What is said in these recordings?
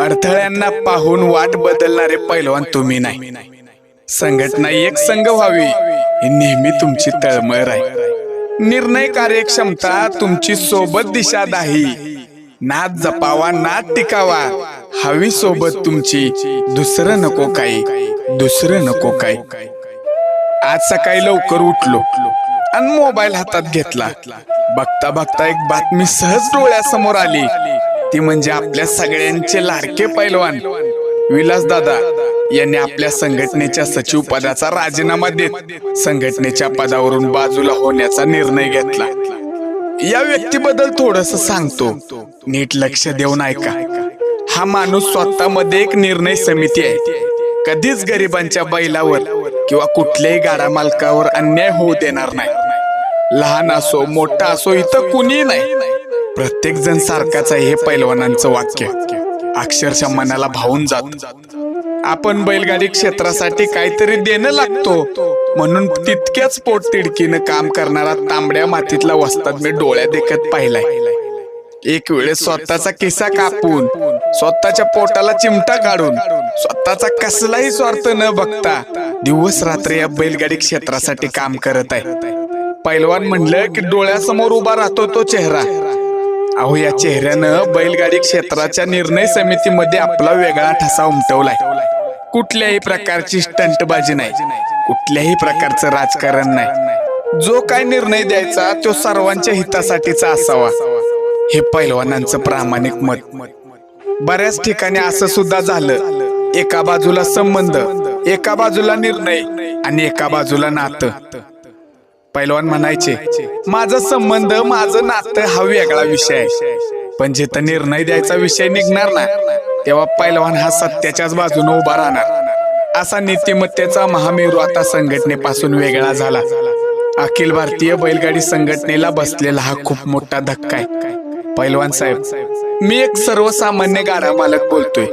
अडथळ्यांना पाहून वाट बदलणारे पैलवान तुम्ही नाही. संघटना एक संघ व्हावी ही नेहमी तुमची तळमळ आहे निर्णय कार्यक्षमता तुमची सोबत दिशा दाही. नाद जपावा नाद टिकावा. हवी सोबत तुमची. दुसरं नको काही. दुसरं नको काही. आज सकाळी लवकर उठलो आणि मोबाईल हातात घेतला. बघता बघता एक बातमी सहज डोळ्यासमोर आली. ती म्हणजे आपल्या सगळ्यांचे लाडके पैलवान. विलास दादा यांनी आपल्या संघटनेच्या सचिव पदाचा राजीनामा देत संघटनेच्या पदावरून बाजूला होण्याचा निर्णय घेतला. या व्यक्तीबद्दल थोडस सांगतो. नीट लक्ष देऊन ऐका. हा माणूस स्वतःमध्ये एक निर्णय समिती आहे. कधीच गरिबांच्या बैलावर किंवा कुठल्याही गाडा मालकावर अन्याय होऊ देणार नाही. लहान असो मोठा असो इथं कुणी नाही. प्रत्येक जण सारखाच आहे हे पैलवानांचं वाक्य. अक्षरशः मनाला भावून जात. आपण बैलगाडी क्षेत्रासाठी काहीतरी देणं लागतो. म्हणून तितक्याच पोटतिडकीनं काम करणारा तांबड्या मातीतला वस्तात मी डोळ्या देखत पाहिलाय. एक वेळेस स्वतःचा किस्सा कापून स्वतःच्या पोटाला चिमटा काढून स्वतःचा कसलाही स्वार्थ न बघता दिवस रात्र या बैलगाडी क्षेत्रासाठी काम करत आहे. पैलवान म्हणलं की डोळ्यासमोर उभा राहतो तो चेहरा. अहो या चेहऱ्यानं बैलगाडी क्षेत्राच्या निर्णय समितीमध्ये आपला वेगळा ठसा उमटवलाय. कुठल्याही प्रकारची स्टंटबाजी नाही. कुठल्याही प्रकारचं राजकारण नाही. जो काय निर्णय द्यायचा तो सर्वांच्या हितासाठीचा असावा. हे पैलवानांचं प्रामाणिक मत. बऱ्याच ठिकाणी असं सुद्धा झालं. एका बाजूला संबंध एका बाजूला निर्णय आणि एका बाजूला नातं. पैलवान म्हणायचे माझा संबंध माझं नातं हा वेगळा विषय आहे. पण जिथं निर्णय द्यायचा विषय निघणार ना तेव्हा पैलवान हा सत्याच्याच बाजूने उभा राहणार. असा नीतिमत्तेचा महामेरू आता संघटनेपासून वेगळा झाला. अखिल भारतीय बैलगाडी संघटनेला बसलेला हा खूप मोठा धक्का आहे. पैलवान साहेब मी एक सर्वसामान्य गाडा मालक बोलतोय.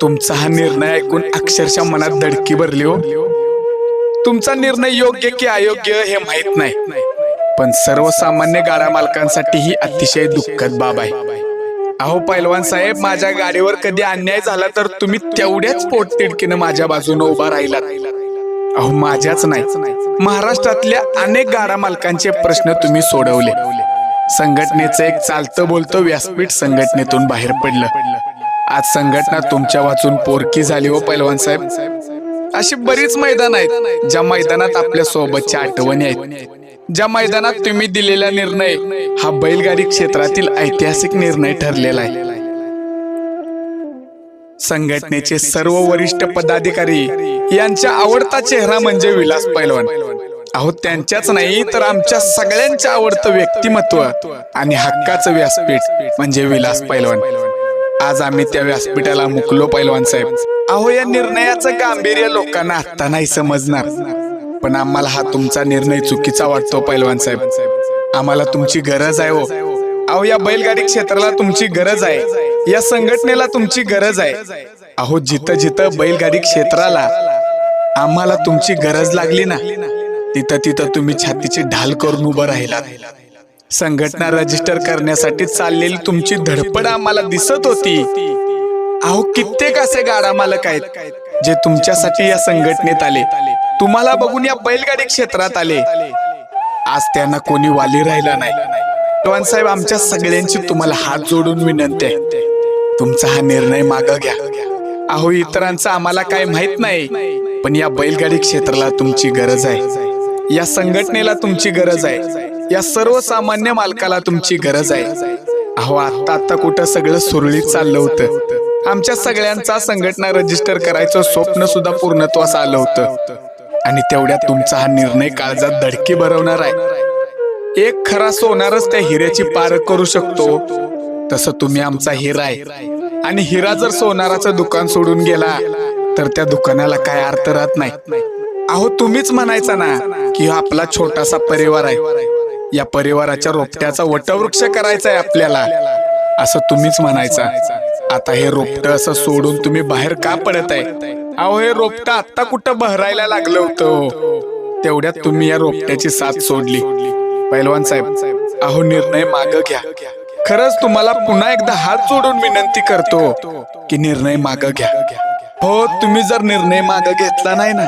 तुमचा हा निर्णय ऐकून अक्षरशः मनात धडकी भरली हो. तुमचा निर्णय योग्य की अयोग्य हे माहीत नाही. पण सर्वसामान्य गाडा मालकांसाठी ही अतिशय दुःखद बाब आहे. अहो पैलवान साहेब माझ्या गाडीवर कधी अन्याय झाला तर तुम्ही तेवढ्याच पोटतिडकीनं माझ्या बाजूने उभा राहिलात. अहो माझ्याच नाही. महाराष्ट्रातल्या अनेक गाडा मालकांचे प्रश्न तुम्ही सोडवले. संघटनेचं एक चालतं बोलतं व्यासपीठ संघटनेतून बाहेर पडलं. आज संघटना तुमच्या वाचून पोरकी झाली हो पैलवान साहेब. अशी बरीच मैदान आहेत ज्या मैदानात आपल्या सोबतच्या आठवणी आहेत. ज्या मैदानात तुम्ही दिलेला निर्णय हा बैलगाडी क्षेत्रातील ऐतिहासिक निर्णय ठरलेला आहे. संघटनेचे सर्व वरिष्ठ पदाधिकारी यांचा आवडता चेहरा म्हणजे विलास पैलवान. अहो त्यांच्याच नाही तर आमच्या सगळ्यांच्या आवडतं व्यक्तिमत्व आणि हक्काचं व्यासपीठ म्हणजे विलास पैलवान. आज आम्ही त्या व्यासपीठाला मुकलो पैलवान साहेब. अहो या निर्णयाचं गांभीर्य लोकांना आता नाही समजणार. पण आम्हाला हा तुमचा निर्णय चुकीचा वाटतो पैलवान साहेब. आम्हाला तुमची गरज आहे हो. अहो या बैलगाडी क्षेत्राला तुमची गरज आहे. या संघटनेला तुमची गरज आहे. अहो जिथं जिथं बैलगाडी क्षेत्राला आम्हाला तुमची गरज लागली ना तिथं तिथं तुम्ही छातीची ढाल करून उभं राहिला संघटना रजिस्टर करण्यासाठी चाललेली तुमची धडपड आम्हाला दिसत होती. अहो कित्येक असे गाडा मालक आहेत जे तुमच्यासाठी या संघटनेत आले. तुम्हाला बघून या बैलगाडी क्षेत्रात आले. आज त्यांना कोणी वाली राहिला नाही. साहेब आमच्या सगळ्यांची तुम्हाला हात जोडून विनंती आहे. तुमचा हा निर्णय माग घ्या. अहो इतरांचं आम्हाला काय माहीत नाही पण या बैलगाडी क्षेत्राला तुमची गरज आहे. या संघटनेला तुमची गरज आहे. या सर्वसामान्य मालकाला तुमची गरज आहे. अहो आता आता कुठं सगळं सुरळीत चाललं होतं. आमच्या सगळ्यांचा संघटना रजिस्टर करायचं स्वप्न सुद्धा पूर्णत्वास आलं होतं. आणि तेवढ्यात तुमचा हा निर्णय काळजात धडकी भरवणार आहे. एक खरा सोनारच त्या हिऱ्याची पार करू शकतो. तसं तुम्ही आमचा हिरा आहे. आणि हिरा जर सोनाराचं दुकान सोडून गेला तर त्या दुकानाला काय अर्थ राहत नाही. अहो तुम्हीच म्हणायचा ना की हा आपला छोटासा परिवार आहे. या परिवाराच्या रोपट्याचा वटवृक्ष करायचा आहे आपल्याला. असं तुम्हीच म्हणायचा. आता हे रोपट असं सोडून तुम्ही बाहेर का पडत आहे? अहो हे रोपट आता कुठं बहरायला लागलं होतं हो? तेवढ्यात तुम्ही या रोपट्याची साथ सोडली. पैलवान साहेब अहो निर्णय माग घ्या. खरंच तुम्हाला पुन्हा एकदा हात जोडून विनंती करतो की निर्णय माग घ्या. हो तुम्ही जर निर्णय माग घेतला नाही ना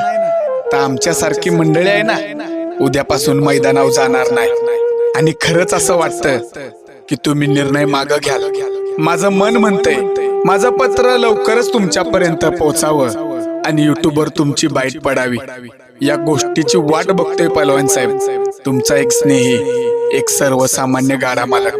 तर आमच्यासारखी मंडळी आहे ना उद्यापासून मैदानावर जाणार नाही. आणि खरंच असं वाटतं की तुम्ही निर्णय माग घ्याल. माझं मन म्हणतंय माझं पत्र लवकरच तुमच्यापर्यंत पोहोचावं. आणि युट्यूबवर तुमची बाईट पडावी. या गोष्टीची वाट बघतोय पलवान साहेब. तुमचा एक स्नेही एक सर्वसामान्य गाडा मालक.